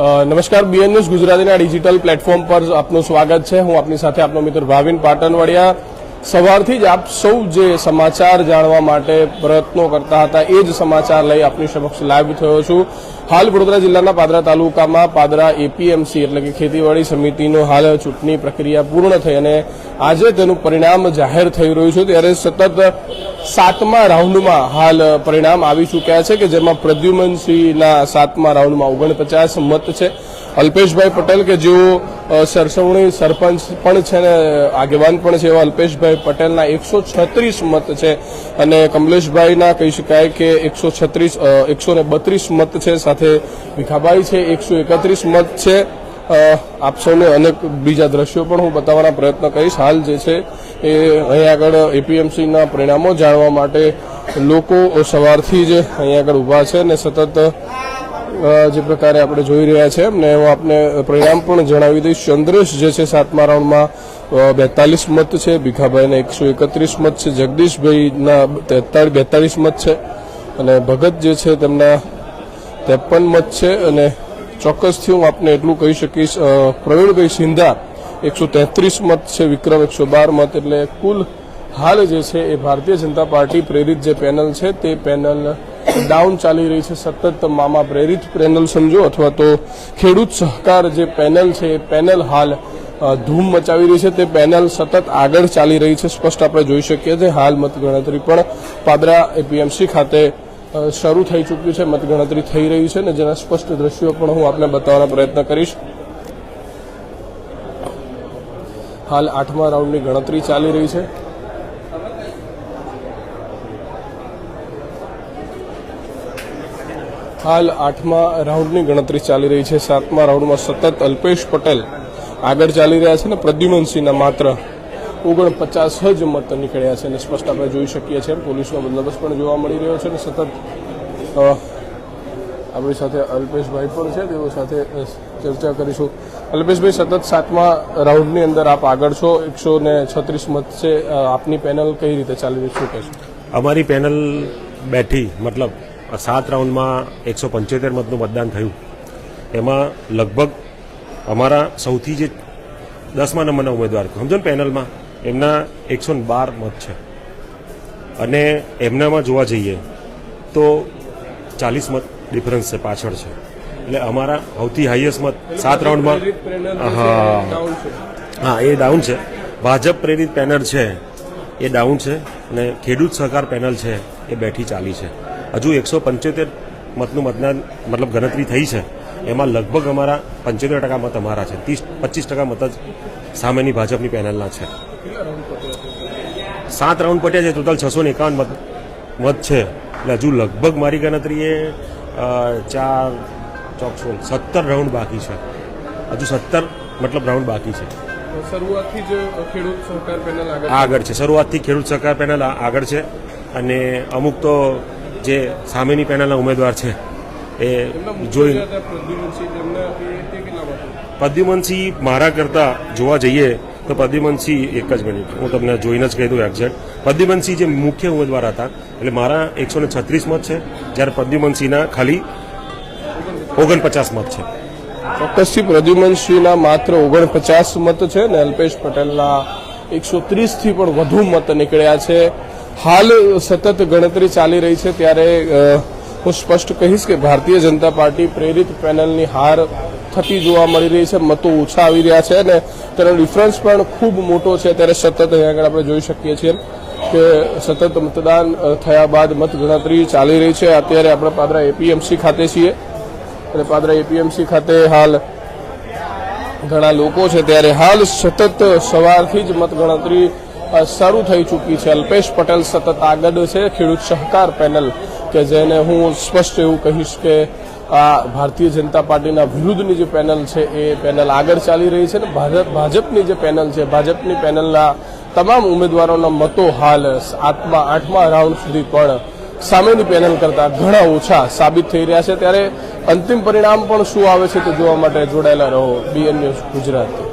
નમસ્કાર BN news ગુજરાતીના digital platform પર આપનું સ્વાગત છે. હું આપની સાથે આપનો મિત્ર ભાવિન પાટણવાડિયા. સવારથી જ આપ સૌ જે સમાચાર જાણવા માટે પ્રયત્નો કરતા હતા, એ જ સમાચાર લઈ આપની સમક્ષ લાઈવ થયો છું. હાલ વડોદરા જિલ્લાના પાદરા તાલુકામાં પાદરા એપીએમસી એટલે કે ખેતીવાડી સમિતિનો હાલ ચૂંટણી પ્રક્રિયા પૂર્ણ થઈ અને આજે તેનું પરિણામ જાહેર થઈ રહ્યું છે. ત્યારે સતત સાતમા રાઉન્ડમાં હાલ પરિણામ આવી ચૂક્યા છે કે જેમાં પ્રદ્યુમનસિંહના સાતમા રાઉન્ડમાં ઓગણપચાસ મત છે. અલ્પેશભાઈ પટેલ, કે જેઓ સરસવણી સરપંચ પણ છે ને, આગેવાન પણ છે એવા અલ્પેશભાઈ પટેલના એકસો છત્રીસ મત છે. અને કમલેશભાઈના કહી શકાય કે એકસો છત્રીસ એકસો ને બત્રીસ મત છે. સાથે ભીખાભાઈ છે, એકસો એકત્રીસ મત છે. આપ સૌને અનેક બીજા દ્રશ્યો પણ હું બતાવવાના પ્રયત્ન કરીશ. હાલ જે છે એ અહીં આગળ એપીએમસીના પરિણામો જાણવા માટે લોકો સવારથી જ અહીં આગળ ઊભા છે અને સતત જે પ્રકારે આપણે જોઈ રહ્યા છે ને હું આપને પરિણામ પણ જણાવી દઈશ. ચંદ્રેશ જે છે, સાતમા રાઉન્ડમાં બેતાલીસ મત છે. ભીખાભાઈને એકસો એકત્રીસ મત છે. જગદીશભાઈના તેતાળીસ બેતાલીસ મત છે. અને ભગત જે છે, તેમના ત્રેપન મત છે. અને ચોક્કસથી હું આપને એટલું કહી શકીશ પ્રવીણભાઈ સિંધા એકસો તેત્રીસ મત છે, વિક્રમ એકસો બાર મત. એટલે કુલ હાલ જે છે, એ ભારતીય જનતા પાર્ટી પ્રેરિત જે પેનલ છે, તે પેનલ ડાઉન ચાલી રહી છે, સતત મામા પ્રેરિત પેનલ સમજો અથવા તો ખેડૂત સહકાર જે પેનલ છે, એ પેનલ હાલ ધૂમ મચાવી રહી છે. તે પેનલ સતત આગળ ચાલી રહી છે, સ્પષ્ટ આપણે જોઈ શકીએ છીએ. હાલ મતગણતરી પણ પાદરા એપીએમસી ખાતે શરૂ થઈ ચૂક્યું છે, મતગણતરી થઈ રહી છે ને જેના સ્પષ્ટ દ્રશ્યો પણ હું આપને બતાવવાનો પ્રયત્ન કરીશ. હાલ આઠમા રાઉન્ડની ગણતરી ચાલી રહી છે. હાલ આઠમા રાઉન્ડની ગણતરી ચાલી રહી છે. સાતમા રાઉન્ડમાં સતત અલ્પેશ પટેલ આગળ ચાલી રહ્યા છે ને પ્રદ્યુમનસિંહના માત્ર ઓગણપચાસ જ મત નીકળ્યા છે અને સ્પષ્ટ આપણે જોઈ શકીએ છીએ પોલીસનો બંદોબસ્ત પણ જોવા મળી રહ્યો છે અને સતત આપણી સાથે અલ્પેશભાઈ પણ છે. તેઓ સાથે ચર્ચા કરીશું. અલ્પેશભાઈ, સતત સાતમા રાઉન્ડની અંદર આપ આગળ છો. એકસો ને છત્રીસ મત છે. આપની પેનલ કઈ રીતે ચાલી રહી શું કહેશો? અમારી પેનલ બેઠી, મતલબ સાત રાઉન્ડમાં એકસો પંચોતેર મતનું મતદાન થયું. એમાં લગભગ અમારા સૌથી જે દસમા નંબરના ઉમેદવાર સમજો ને પેનલમાં એમના એકસો બાર મત છે. અને એમનામાં જોવા જઈએ તો ચાલીસ મત ડિફરન્સ છે પાછળ છે. એટલે અમારા સૌથી હાઈએસ્ટ મત સાત રાઉન્ડમાં હા. હા એ ડાઉન છે. ભાજપ પ્રેરિત પેનલ છે એ ડાઉન છે. અને ખેડૂત સહકાર પેનલ છે એ બેઠી ચાલી છે. હજુ એકસો પંચોતેર મતનું મતદાન મતલબ ગણતરી થઈ છે. એમાં લગભગ અમારા પંચોતેર ટકા મત અમારા છે. ત્રીસ પચીસ ટકા મત જ સામેની ભાજપની પેનલના છે. સાત રાઉન્ડ પટ્યા છે ટોટલ છસો ને એકાવન મત મત છે. એટલે હજુ લગભગ મારી ગણતરીએ ચાર ચોકસો સત્તર રાઉન્ડ બાકી છે. હજુ સત્તર મતલબ રાઉન્ડ બાકી છે. શરૂઆતથી જ ખેડૂત સહકાર પેનલ આગળ આગળ છે. શરૂઆતથી ખેડૂત સહકાર પેનલ આગળ છે. અને અમુક તો જે સામેની પેનલના ઉમેદવાર છે એ જોઈ પ્રદ્યુમનસિંહ મારા કરતાં જોવા જઈએ તો પ્રદ્યુમનસિંહ એક જ મિનિટ. હું તમને જોઈને જ કહી દઉં એક્ઝેક્ટ પ્રદ્યુમનસિંહ જે મુખ્ય ઉમેદવાર હતા એટલે મારા એકસો ને છત્રીસ મત છે જ્યારે પ્રદ્યુમનસિંહના ખાલી ઓગણપચાસ મત છે. ચોક્કસથી પ્રદ્યુમનસિંહના માત્ર ઓગણપચાસ મત છે ને અલ્પેશ પટેલના એકસો ત્રીસથી પણ વધુ મત નીકળ્યા છે. હાલ સતત ગણતરી ચાલી રહી છે ત્યારે હું સ્પષ્ટ કહીશ કે ભારતીય જનતા પાર્ટી પ્રેરિત પેનલની હાર થતી જોવા મળી રહી છે, મતો ઓછા આવી રહ્યા છે અને તેનો ડિફરન્સ પણ ખૂબ મોટો છે. ત્યારે સતત અહીંયા આગળ આપણે જોઈ શકીએ છીએ કે સતત મતદાન થયા બાદ મતગણતરી ચાલી રહી છે. અત્યારે આપણે પાદરા એપીએમસી ખાતે છીએ. અને પાદરા એપીએમસી ખાતે હાલ ઘણા લોકો છે. ત્યારે હાલ સતત સવારથી જ મતગણતરી શરૂ થઈ ચૂકી છે. અલ્પેશ પટેલ સતત આગળ છે. ખેડૂત સહકાર પેનલ કે જેને હું સ્પષ્ટ એવું કહીશ કે આ ભારતીય જનતા પાર્ટીના વિરુદ્ધની જે પેનલ છે, એ પેનલ આગળ ચાલી રહી છે ને ભાજપ, ભાજપની જે પેનલ છે, ભાજપની પેનલના તમામ ઉમેદવારોના મતો હાલ આઠમા આઠમા રાઉન્ડ સુધી પણ સામેની પેનલ કરતાં ઘણા ઓછા સાબિત થઈ રહ્યા છે. ત્યારે અંતિમ પરિણામ પણ શું આવે છે તે જોવા માટે જોડાયેલા રહો. BN news Gujarat.